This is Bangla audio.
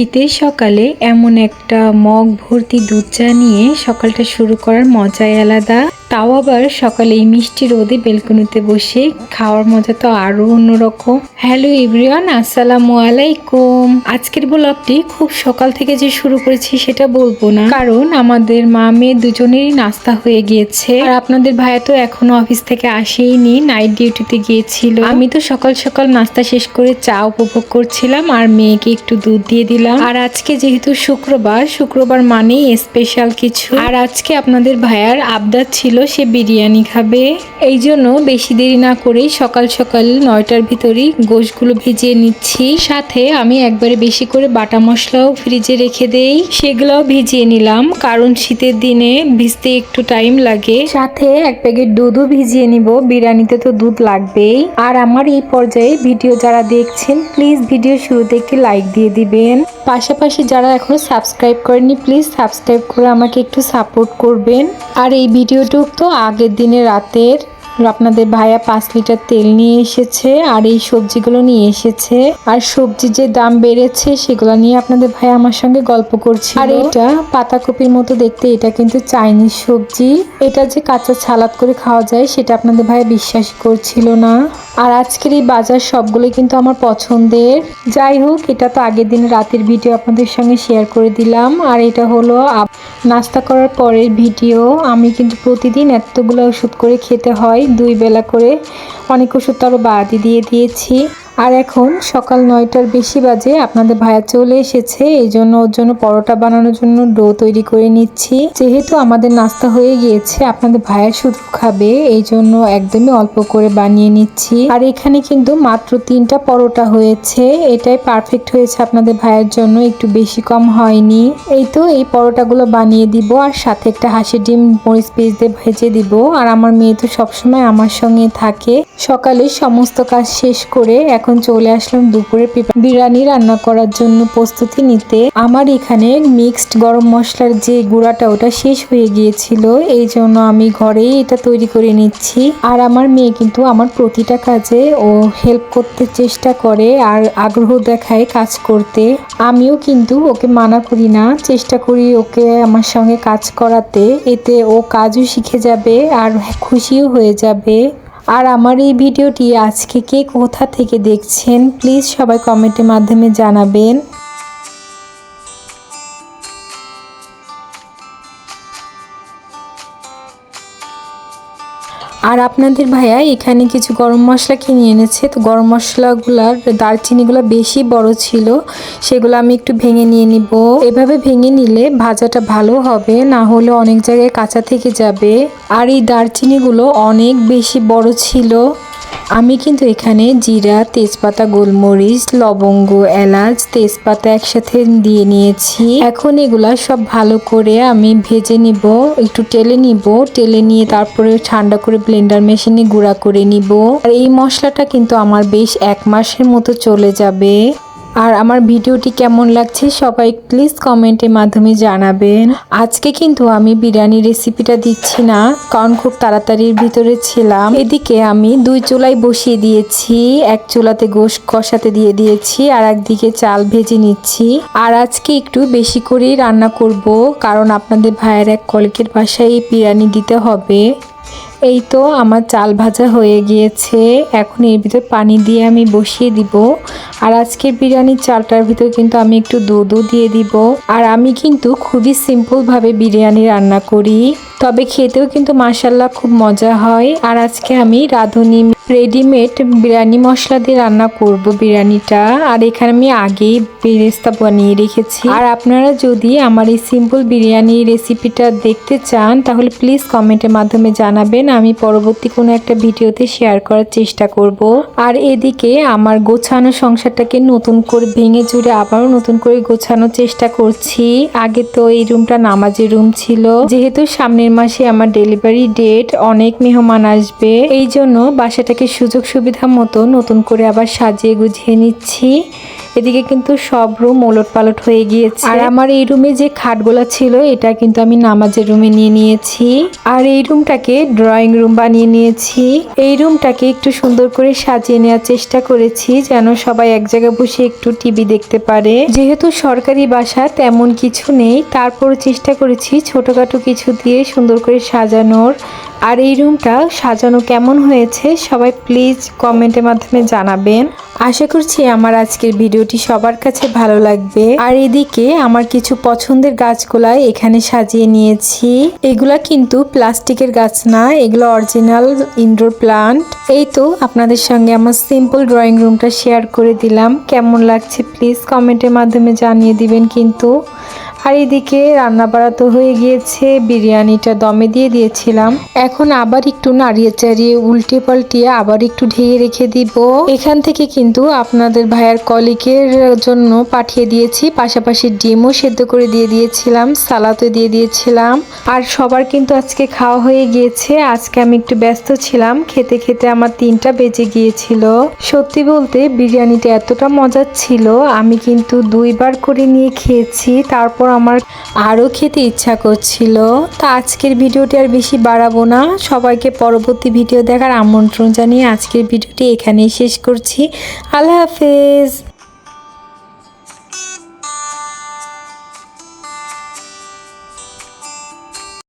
শীতের সকালে এমন একটা মগ ভর্তি দুধ চা নিয়ে সকালটা শুরু করার মজাই আলাদা। তাও আবার সকালে এই মিষ্টি রোদে বেলকনিতে বসে খাওয়ার মজা তো আরও অন্যরকম। হ্যালো এভরিওয়ান, আসসালামু আলাইকুম। আজকের ব্লগটি খুব সকাল থেকে যে শুরু করেছি সেটা বলব না, কারণ আমাদের মা মেয়ে দুজনেরই নাস্তা হয়ে গিয়েছে। আর আপনাদের ভাইয়া তো এখনও অফিস থেকে আসেইনি, নাইট ডিউটিতে গিয়েছিল। আমি তো সকাল সকাল নাস্তা শেষ করে চা উপভোগ করছিলাম আর মেয়েকে একটু দুধ দিয়ে দিলাম। আর আজকে যেহেতু শুক্রবার শুক্রবার মানেই স্পেশাল কিছু। আর আজকে আপনাদের ভাইয়ার আবদার ছিল সে বিরিয়ানি খাবে? এই জন্য বেশি দেরি না করেই সকাল সকাল নয়টার ভিতরেই গোশগুলো ভিজিয়ে নিচ্ছি। সাথে আমি একবারে বেশি করে বাটা মশলাও ফ্রিজে রেখে দেই। সেগুলোও ভিজিয়ে নিলাম, কারণ শীতের দিনে ভিজতে একটু টাইম লাগে। সাথে এক প্যাকেট দুধও ভিজিয়ে নিব, বিরিয়ানিতে তো দুধ লাগবেই। আর আমার এই পর্যায়ে ভিডিও যারা দেখছেন, প্লিজ ভিডিও শুরুতে একটি লাইক দিয়ে দিবেন। পাশাপাশি যারা এখনও সাবস্ক্রাইব করেনি প্লিজ সাবস্ক্রাইব করে আমাকে একটু সাপোর্ট করবেন। আর এই ভিডিওটুক তো আগের দিনে রাতের আপনাদের ভাইয়া পাঁচ লিটার তেল নিয়ে এসেছে আর এই সবজিগুলো নিয়ে এসেছে। আর সবজির যে দাম বেড়েছে সেগুলো নিয়ে আপনাদের ভাই আমার সঙ্গে গল্প করছে আর এটা পাতাকপির মতো দেখতে, এটা কিন্তু চাইনিজ সবজি। এটা যে কাঁচা ছালাদ করে খাওয়া যায় সেটা আপনাদের ভাই বিশ্বাস করছিল না। আর আজকের এই বাজার সবগুলোই কিন্তু আমার পছন্দের। যাই হোক, এটা তো আগের দিন রাতের ভিডিও আপনাদের সঙ্গে শেয়ার করে দিলাম। আর এটা হলো নাস্তা করার পরের ভিডিও। আমি কিন্তু প্রতিদিন এতগুলো ওষুধ করে খেতে হয়। দুই বেলা করে অনেক ওষুধ আরও বাদি দিয়ে দিয়েছি। আর এখন সকাল নয়টার বেশি বাজে আপনাদের ভাইয়া চলে এসেছে, এই জন্য ওর জন্য পরোটা বানানোর জন্য ডো তৈরি করে নিচ্ছি। যেহেতু আমাদের নাস্তা হয়ে গিয়েছে, আপনাদের ভাইয়া শুধু খাবে, এই জন্য একদমই অল্প করে বানিয়ে নিচ্ছি। আর এখানে কিন্তু মাত্র তিনটা পরোটা হয়েছে, এটাই পারফেক্ট হয়েছে আপনাদের ভাইয়ের জন্য, একটু বেশি কম হয়নি। এই তো এই পরোটাগুলো বানিয়ে দিব, আর সাথে একটা হাসি ডিম মরিচ পেস্ট দিয়ে ভেজে দিব। আর আমার মেয়ে তো সবসময় আমার সঙ্গে থাকে। সকালে সমস্ত কাজ শেষ করে এখন চলে আসলাম দুপুরে বিরিয়ানি রান্না করার জন্য প্রস্তুতি নিতে। আমার এখানে মিক্সড গরম মশলার যে গুঁড়াটা, ওটা শেষ হয়ে গিয়েছিল। এই জন্য আমি ঘরেই এটা তৈরি করে নিচ্ছি। আর আমার মেয়ে কিন্তু আমার প্রতিটা কাজে ও হেল্প করতে চেষ্টা করে আর আগ্রহ দেখায় কাজ করতে। আমিও কিন্তু ওকে মানা করি না, চেষ্টা করি ওকে আমার সঙ্গে কাজ করাতে। এতে ও কাজও শিখে যাবে আর খুশিও হয়ে যাবে। আর আমার এই ভিডিওটি আজকে কে কোথা থেকে দেখছেন প্লিজ সবাই কমেন্টের মাধ্যমে জানাবেন। আর আপনাদের ভাইয়া, এখানে কিছু গরম মশলা কিনে এনেছে। তো গরম মশলাগুলার দারচিনিগুলো বেশি বড় ছিল, সেগুলো আমি একটু ভেঙে নিয়ে নিব। এভাবে ভেঙে নিলে ভাজাটা ভালো হবে, না হলে অনেক জায়গায় কাঁচা থেকে যাবে। আর এই দারচিনিগুলো অনেক বেশি বড় ছিল। আমি কিন্তু এখানে জিরা, তেজপাতা, গোলমরিচ, লবঙ্গ, এলাচ, তেজপাতা একসাথে দিয়ে নিয়েছি। এখন এগুলা সব ভালো করে আমি ভেজে নিব, একটু টেলে নিব। টেলে নিয়ে তারপরে ঠান্ডা করে ব্লেন্ডার মেশিনে গুঁড়া করে নিব। আর এই মশলাটা কিন্তু আমার বেশ এক মাসের মতো চলে যাবে। আর আমার ভিডিওটি কেমন লাগছে সবাই প্লিজ কমেন্টের মাধ্যমে জানাবেন। আজকে কিন্তু আমি বিরিয়ানি রেসিপিটা দিচ্ছি না, কারণ খুব তাড়াতাড়ির ভিতরে ছিলাম। এদিকে আমি দুই চুলাই বসিয়ে দিয়েছি, এক চুলাতে গোশ কষাতে দিয়ে দিয়েছি আর একদিকে চাল ভেজে নিচ্ছি। আর আজকে একটু বেশি করেই রান্না করব, কারণ আপনাদের ভাইয়ের এক কলিকের বাসায় বিরিয়ানি দিতে হবে। এই তো আমার চাল ভাজা হয়ে গিয়েছে। এখন এর ভিতর পানি দিয়ে আমি বসিয়ে দিব। আর আজকের বিরিয়ানির চালটার ভিতর কিন্তু আমি একটু দুধও দিয়ে দিব। আর আমি কিন্তু খুবই সিম্পলভাবে বিরিয়ানি রান্না করি। তবে খেতেও কিন্তু মাসাল্লাহ খুব মজা হয়। আর আজকে আমি রাঁধুনি রেডিমেড বিরিয়ানি মশলা দিয়ে রান্না করব বিরিয়ানিটা। আর এখানে আমি আগেই বেরেস্তা বানিয়ে রেখেছি। আর আপনারা যদি আমার এই সিম্পল বিরিয়ানি রেসিপিটা দেখতে চান, তাহলে প্লিজ কমেন্টের মাধ্যমে জানাবেন। আমি পরবর্তী কোনো একটা ভিডিওতে শেয়ার করার চেষ্টা করব। আর এদিকে আমার গোছানো সংসারটাকে নতুন করে ভেঙে চুরে আবারও নতুন করে গোছানোর চেষ্টা করছি। আগে তো এই রুমটা নামাজের রুম ছিল। যেহেতু সামনের মাসে আমার ডেলিভারি ডেট অনেক মেহমান আসবে। এই জন্য বাসাটাকে সুযোগ সুবিধা মতো নতুন করে আবার সাজিয়ে গুছিয়ে নিচ্ছি। এদিকে কিন্তু সব রুম ওলট পালট হয়ে গিয়েছে। আর আমার এই রুমে যে খাটগুলো ছিল, এটা কিন্তু আমি নামাজের রুমে নিয়ে নিয়েছি। আর এই রুমটাকে ড্রয়িং রুম বানিয়ে নিয়েছি। এই রুমটাকে একটু সুন্দর করে সাজিয়ে নেওয়ার চেষ্টা করেছি, যেন সবাই এক জায়গায় বসে একটু টিভি দেখতে পারে। যেহেতু সরকারি বাসা, তেমন কিছু নেই। তারপর চেষ্টা করেছি ছোটখাটো কিছু দিয়ে সুন্দর করে সাজানোর। আর এই রুমটা সাজানো কেমন হয়েছে সবাই প্লিজ কমেন্টের মাধ্যমে জানাবেন। আশা করছি আমার আজকের ভিডিওটি সবার কাছে ভালো লাগবে। আর এদিকে আমার কিছু পছন্দের গাছগুলা এখানে সাজিয়ে নিয়েছি। এগুলা কিন্তু প্লাস্টিকের গাছ না, এগুলো অরিজিনাল ইনডোর প্লান্ট। এই তো আপনাদের সঙ্গে আমার সিম্পল ড্রয়িং রুমটা শেয়ার করে দিলাম। কেমন লাগছে প্লিজ কমেন্টের মাধ্যমে জানিয়ে দিবেন কিন্তু। আর এদিকে রান্না বাড়া তো হয়ে গিয়েছে, বিরিয়ানিটা দমে দিয়ে দিয়েছিলাম। এখন আবার একটু নাড়িয়ে চাড়িয়ে উল্টে পাল্টিয়ে আবার একটু ঢেকে রেখে দিব। এখান থেকে কিন্তু আপনাদের ভাইয়ার কলিকের জন্য পাঠিয়ে দিয়েছি। পাশাপাশি ডিমও সেদ্ধ করে দিয়ে দিয়েছিলাম, সালাদও দিয়ে দিয়েছিলাম। আর সবার কিন্তু আজকে খাওয়া হয়ে গিয়েছে। আজকে আমি একটু ব্যস্ত ছিলাম, খেতে খেতে আমার তিনটা বেজে গিয়েছিল। সত্যি বলতে বিরিয়ানিটা এতটা মজার ছিল, আমি কিন্তু দুইবার করে নিয়ে খেয়েছি, তারপর আমার আরও খেতে ইচ্ছা করছিল। তো আজকের ভিডিওটি আর বেশি বাড়াবো না। সবাইকে পরবর্তী ভিডিও দেখার আমন্ত্রণ জানিয়ে আজকের ভিডিওটি এখানেই শেষ করছি। আল্লাহ হাফেজ।